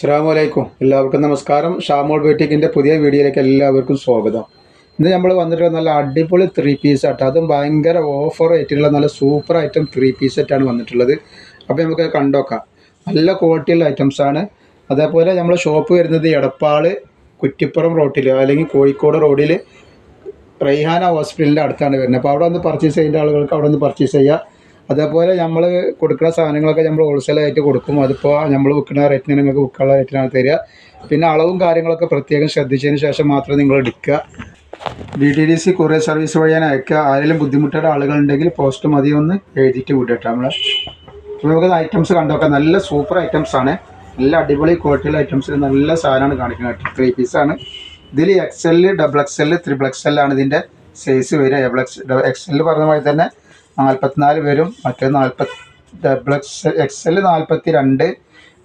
അസ്സാമലൈക്കും എല്ലാവർക്കും നമസ്കാരം. ഷാമോൾ ബേട്ടിക്കിന്റെ പുതിയ വീഡിയോയിലേക്ക് എല്ലാവർക്കും സ്വാഗതം. ഇന്ന് നമ്മൾ വന്നിട്ടുള്ള നല്ല അടിപൊളി ത്രീ പീസ് ആട്ടോ. അതും ഭയങ്കര ഓഫർ ആയിട്ടുള്ള നല്ല സൂപ്പർ ഐറ്റം ത്രീ പീസ് സെറ്റാണ് വന്നിട്ടുള്ളത്. അപ്പോൾ നമുക്ക് കണ്ടോക്കാം. നല്ല ക്വാളിറ്റിയുള്ള ഐറ്റംസാണ് അതേപോലെ നമ്മൾ ഷോപ്പ് വരുന്നത് എടപ്പാൾ കുറ്റിപ്പുറം റോട്ടിൽ അല്ലെങ്കിൽ കോഴിക്കോട് റോഡിൽ റൈഹാന ഹോസ്പിറ്റലിന്റെ അടുത്താണ് വരുന്നത്. അപ്പോൾ അവിടെ വന്ന് പർച്ചേസ് ചെയ്യേണ്ട ആളുകൾക്ക് അവിടെ നിന്ന് പർച്ചേസ് ചെയ്യുക അതേപോലെ നമ്മൾ കൊടുക്കുന്ന സാധനങ്ങളൊക്കെ നമ്മൾ ഹോൾസെയിലായിട്ട് കൊടുക്കും. അതിപ്പോൾ നമ്മൾ വിൽക്കുന്ന റേറ്റിന് നിങ്ങൾക്ക് വിൽക്കാനുള്ള റേറ്റിനാണ് തരിക. പിന്നെ അളവും കാര്യങ്ങളൊക്കെ പ്രത്യേകം ശ്രദ്ധിച്ചതിന് ശേഷം മാത്രം നിങ്ങൾ എടുക്കുക. D T D C courier service വഴി ഞാൻ അയക്കുക. ആരെങ്കിലും ബുദ്ധിമുട്ടുള്ള ആളുകളുണ്ടെങ്കിൽ പോസ്റ്റ് മതി ഒന്ന് എഴുതിയിട്ട് വിടട്ടെ നമ്മൾ അപ്പോൾ നമുക്ക് ഐറ്റംസ് കണ്ടോക്കാം. നല്ല സൂപ്പർ ഐറ്റംസ് ആണ്. നല്ല അടിപൊളി ക്വാളിറ്റിയുള്ള ഐറ്റംസിൽ നല്ല സാധനമാണ് കാണിക്കുന്നത് ത്രീ പീസാണ് ഇതിൽ X L double X L triple X ആണ് ഇതിന്റെ സൈസ് വരിക. ഡബിൾ എക്സ് എക്സ് എൽ പറഞ്ഞ പോലെ തന്നെ നാൽപ്പത്തിനാല് വരും. മറ്റേത് നാൽപ്പത്തി ഡബിൾ എക്സ് എക്സ് എൽ നാൽപ്പത്തി രണ്ട്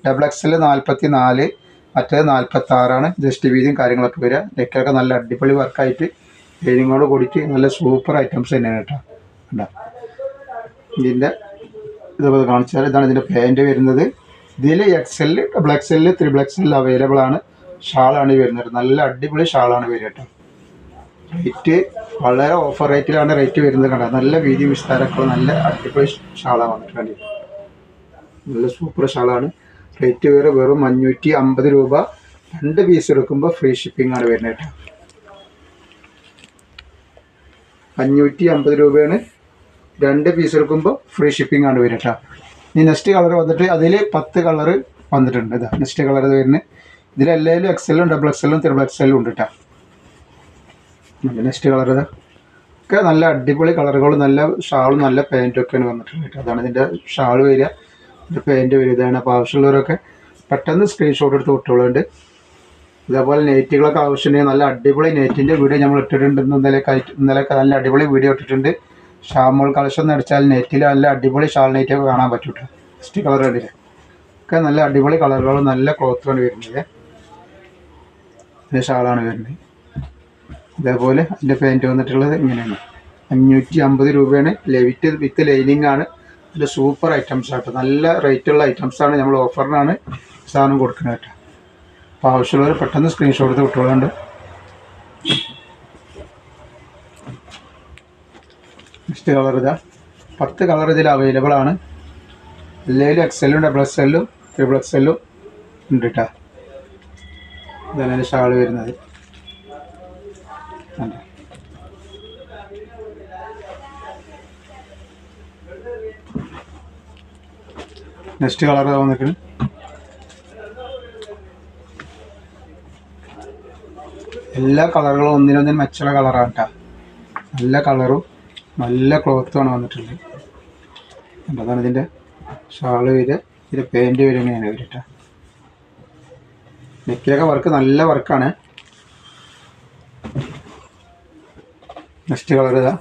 ഡബിൾ എക്സ് എൽ നാൽപ്പത്തി നാല് മറ്റേത് നാൽപ്പത്തി ആറാണ് ജസ്റ്റ് വീതിയും കാര്യങ്ങളൊക്കെ വരിക നെക്കൊക്കെ നല്ല അടിപൊളി വർക്കായിട്ട് ലൈനിങ്ങോട് കൂടിയിട്ട് നല്ല സൂപ്പർ ഐറ്റംസ് തന്നെയാണ് കേട്ടോ. കണ്ടോ? ഇതിന്റെ ഇതുപോലെ കാണിച്ചാൽ ഇതാണ് ഇതിന്റെ പാന്റ് വരുന്നത്. ഇതിൽ X L double X L triple X L available ആണ്. ഷാളാണ് വരുന്നത്. നല്ല അടിപൊളി ഷാളാണ് വരിക കേട്ടോ. റേറ്റ് വളരെ ഓഫർ റേറ്റിലാണ് റേറ്റ് വരുന്നത് കണ്ടത്. നല്ല വീതി വിസ്താരമൊക്കെ നല്ല അടിപൊളി ഷാളാണ് വന്നിട്ട് കണ്ടി നല്ല സൂപ്പർ ഷാളാണ് റേറ്റ് വേറെ വെറും അഞ്ഞൂറ്റി അമ്പത് രൂപ. രണ്ട് പീസ് എടുക്കുമ്പോൾ ഫ്രീ ഷിപ്പിംഗ് ആണ് വരുന്നത് കേട്ടോ. അഞ്ഞൂറ്റി അമ്പത് രൂപയാണ്. രണ്ട് പീസ് എടുക്കുമ്പോൾ ഫ്രീ ഷിപ്പിംഗ് ആണ് വരുന്നത് കേട്ടോ. ഇനി നെക്സ്റ്റ് കളർ വന്നിട്ട് അതിൽ പത്ത് കളർ വന്നിട്ടുണ്ട് ഇതാ നെക്സ്റ്റ് കളർ വരുന്നത്. ഇതിലെല്ലാവരും എക്സലും ഡബിൾ എക്സലും ത്രിബിൾ എക്സലും ഉണ്ട് കേട്ടോ. നെക്സ്റ്റ് കളർ ഇത്. ഒക്കെ നല്ല അടിപൊളി കളറുകളും നല്ല ഷാളും നല്ല പാന്റും ഒക്കെയാണ് വന്നിട്ടുള്ളത് അതാണ് ഇതിന്റെ ഷാൾ വരിക. ഇതിന്റെ പാന്റ് വരിക. ഇതാണ് അപ്പോൾ ആവശ്യമുള്ളവരൊക്കെ പെട്ടെന്ന് സ്ക്രീൻഷോട്ട് എടുത്ത് വിട്ടുള്ളുണ്ട് ഇതേപോലെ നെറ്റുകളൊക്കെ ആവശ്യമുണ്ടെങ്കിൽ നല്ല അടിപൊളി നെറ്റിന്റെ വീഡിയോ നമ്മൾ ഇട്ടിട്ടുണ്ട് ഇന്നലെ ഇന്നലെ ഇന്നലെയൊക്കെ നല്ല അടിപൊളി വീഡിയോ ഇട്ടിട്ടുണ്ട്. ഷാമോൾ കളക്ഷൻ എന്ന് അടിച്ചാൽ നെറ്റിൽ നല്ല അടിപൊളി ഷാൾ നെറ്റൊക്കെ കാണാൻ പറ്റും കേട്ടോ ഫസ്റ്റ് കളർ കണ്ടില്ലേ? ഒക്കെ നല്ല അടിപൊളി കളറുകളും നല്ല ക്ലോത്തുമാണ് വരുന്നത്. ഷാളാണ് വരുന്നത്. ഇതേപോലെ അതിന്റെ പാന്റ് വന്നിട്ടുള്ളത് ഇങ്ങനെയാണ്. അഞ്ഞൂറ്റി അമ്പത് രൂപയാണ്. ലെവിറ്റ് വിത്ത് ലൈനിങ് ആണ്. നല്ല സൂപ്പർ ഐറ്റംസ് ആട്ടോ. നല്ല റേറ്റുള്ള ഐറ്റംസ് ആണ് നമ്മൾ ഓഫറിനാണ് സാധനം കൊടുക്കുന്നത് കേട്ടോ. അപ്പോൾ ആവശ്യമുള്ളവർ പെട്ടെന്ന് സ്ക്രീൻഷോട്ട് എടുത്ത് വിട്ടോളുണ്ട് നെക്സ്റ്റ് കളർ ഇതാ. പത്ത് കളർ ഇതിൽ അവൈലബിൾ ആണ്. എല്ലാവരും എക്സെല്ലും ഡബിൾ എക്സെല്ലും ട്രിപ്പിൾ എക്സെല്ലും ഉണ്ട് കേട്ടോ. ഇതാണ് ഷാൾ വരുന്നത്. നെക്സ്റ്റ് കളർ വന്നിട്ട് എല്ലാ കളറുകളും ഒന്നിനൊന്നിനും മെച്ചുള്ള കളറാണ് കേട്ടോ നല്ല കളറും നല്ല ക്ലോത്തുമാണ് വന്നിട്ടുള്ളത്? അതാണ് ഇതിന്റെ ഷാൾ വരിക ഇതിന്റെ പാന്റ് വരിക ഇങ്ങനെയാണ് നെക്കിലൊക്കെ വർക്ക് നല്ല വർക്കാണ് നെക്സ്റ്റ് കളർ ഇതാ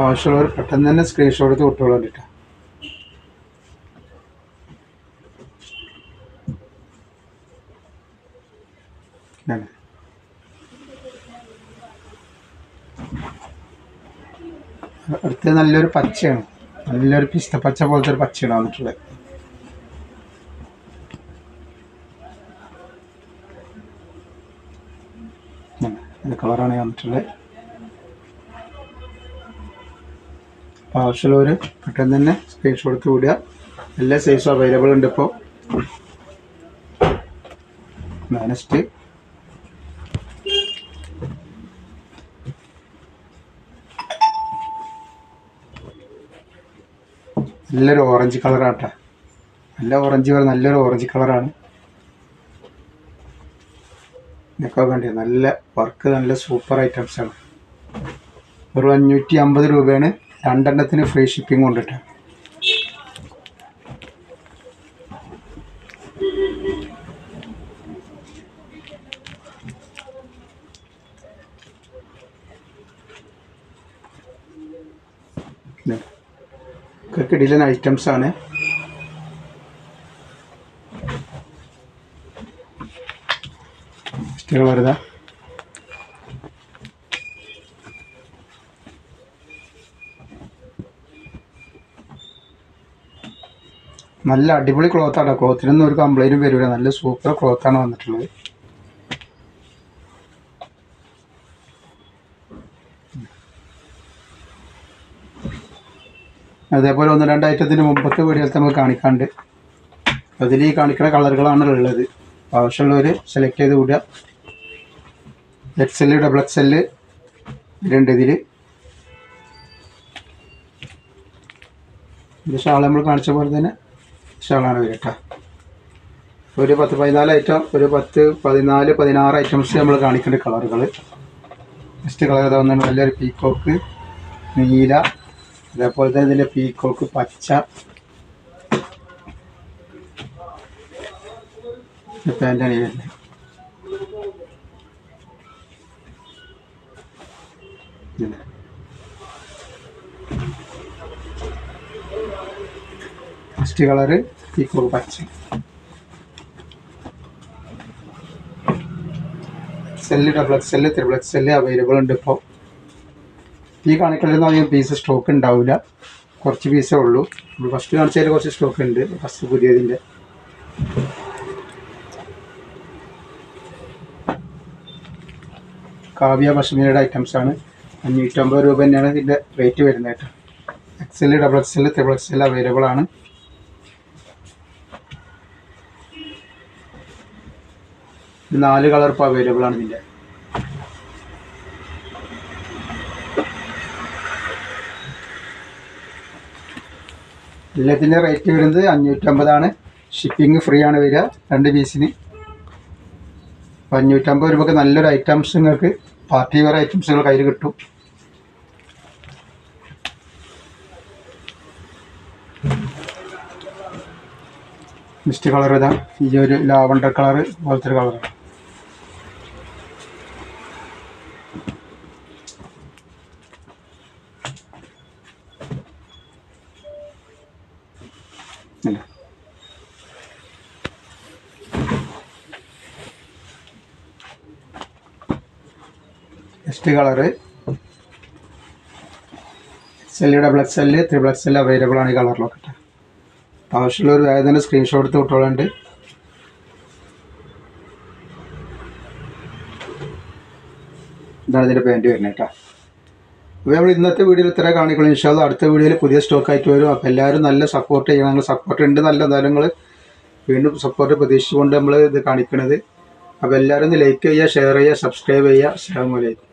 ആവശ്യമുള്ളവർ പെട്ടെന്ന് തന്നെ സ്ക്രീൻഷോട്ട് എടുത്ത് വിട്ടോളൂ കേട്ടോ അടുത്തത് നല്ലൊരു പച്ചയാണ്. നല്ലൊരു പിസ്ത പച്ച പോലത്തെ ഒരു പച്ചയാണ് വന്നിട്ടുള്ളത്. കളറാണ് വന്നിട്ടുള്ളത് അപ്പോൾ ആവശ്യമുള്ളവർ പെട്ടെന്ന് തന്നെ സ്ക്രീൻഷോട്ട് എടുത്ത് വിടുക. എല്ലാ സൈസും അവൈലബിൾ ഉണ്ട് ഇപ്പോൾ നെക്സ്റ്റ് നല്ലൊരു ഓറഞ്ച് കളറാട്ടെ നല്ല ഓറഞ്ച് കളർ നല്ലൊരു ഓറഞ്ച് കളറാണ് ഇതൊക്കെ വേണ്ടി നല്ല വർക്ക് നല്ല സൂപ്പർ ഐറ്റംസ് ആണ്. ഒരു അഞ്ഞൂറ്റി അമ്പത് രൂപയാണ് രണ്ടെണ്ണത്തിന് ഫ്രീ ഷിപ്പിംഗ് കൊണ്ടിട്ട്. കിടിലൻ ഐറ്റംസ് ആണ്. സ്റ്റിൽ കളർ നല്ല അടിപൊളി ക്ലോത്താണ് ക്ലോത്തിനൊന്നും ഒരു കംപ്ലൈന്റും വരില്ല നല്ല സൂപ്പർ ക്ലോത്താണ് വന്നിട്ടുള്ളത്. അതേപോലെ ഒന്ന് രണ്ട് ഐറ്റത്തിന് മുമ്പത്തെ വീഡിയോസ് നമ്മൾ കാണിക്കാണ്ട് അതിൽ ഈ കാണിക്കുന്ന കളറുകളാണ് ഉള്ളത്. ആവശ്യമുള്ളവർ സെലക്ട് ചെയ്ത് വിടുക. X L double X L രണ്ട് ഇതിൽ ഇത് ഷാൾ നമ്മൾ കാണിച്ച പോലെ തന്നെ ഷാളാണ് വരിക ഒരു പത്ത് പതിനാല് ഐറ്റം ഒരു പത്ത് പതിനാല് പതിനാറ് ഐറ്റംസ് നമ്മൾ കാണിക്കേണ്ട കളറുകൾ ഫസ്റ്റ് കളർ ഏതാ വന്നാൽ നല്ലൊരു പീക്കോക്ക് നീല അതേപോലെ തന്നെ ഇതിന്റെ പീക്കോക്ക് പച്ച. പാന്റാണ് ഈ വരുന്നത്. ഇതിന്. ഫസ്റ്റ് കളറ് പീക്കോക്ക് പച്ച cell double X L triple X L available ഉണ്ട് ഇപ്പോൾ ഈ കാണിക്കലെന്ന് അധികം പീസ് സ്റ്റോക്ക് ഉണ്ടാവില്ല കുറച്ച് പീസേ ഉള്ളൂ. നമ്മൾ ഫസ്റ്റ് കാണിച്ചതിൽ കുറച്ച് സ്റ്റോക്ക് ഉണ്ട്. ഫസ്റ്റ് പുതിയതിന്റെ കാവ്യ ഐറ്റംസ് ആണ്. അഞ്ഞൂറ്റമ്പത് രൂപ തന്നെയാണ് ഇതിന്റെ റേറ്റ് വരുന്നത് കേട്ടോ. X L double X L triple X L available ആണ്. നാല് കളർ ഇപ്പോൾ അവൈലബിൾ ആണ് ഇതിന്റെ എല്ലാത്തിന്റെ റേറ്റ് വരുന്നത് അഞ്ഞൂറ്റമ്പതാണ്. ഷിപ്പിംഗ് ഫ്രീ ആണ് വരിക രണ്ട് പീസിന് അപ്പോൾ അഞ്ഞൂറ്റമ്പത് രൂപക്ക് നല്ലൊരു ഐറ്റംസ് നിങ്ങൾക്ക് പാർട്ടി വെയർ ഐറ്റംസുകൾ കയ്യിൽ കിട്ടും. മിസ്റ്റ് കളർ ഇതാണ് ഈ ഒരു ലാവണ്ടർ കളർ പോലത്തെ ഒരു colour next colour സെല്ലിയുടെ double X three X L available ആണ് ഈ കളറിലൊക്കെ കേട്ടോ ഒരു വേഗം സ്ക്രീൻഷോട്ട് എടുത്ത് വിട്ടോളുണ്ട്. ഇതാണ് ഇതിന്റെ പാന്റ് വരുന്നത് കേട്ടോ. അപ്പോൾ നമ്മൾ ഇന്നത്തെ വീഡിയോയിൽ ഇത്ര കാണിക്കണം ഇൻഷാല്ല അടുത്ത വീഡിയോയിൽ പുതിയ സ്റ്റോക്ക് ആയിട്ട് വരും. അപ്പോൾ എല്ലാവരും നല്ല സപ്പോർട്ട് ചെയ്യണം. നിങ്ങൾ സപ്പോർട്ട് ഉണ്ട് നല്ല എന്തായാലും വീണ്ടും സപ്പോർട്ട് പ്രതീക്ഷിച്ചുകൊണ്ട് നമ്മൾ ഇത് കാണിക്കണത്. അപ്പോൾ എല്ലാവരും ഒന്ന് ലൈക്ക് ചെയ്യുക ഷെയർ ചെയ്യുക സബ്സ്ക്രൈബ് ചെയ്യുക. അസ്സാം വലൈക്കും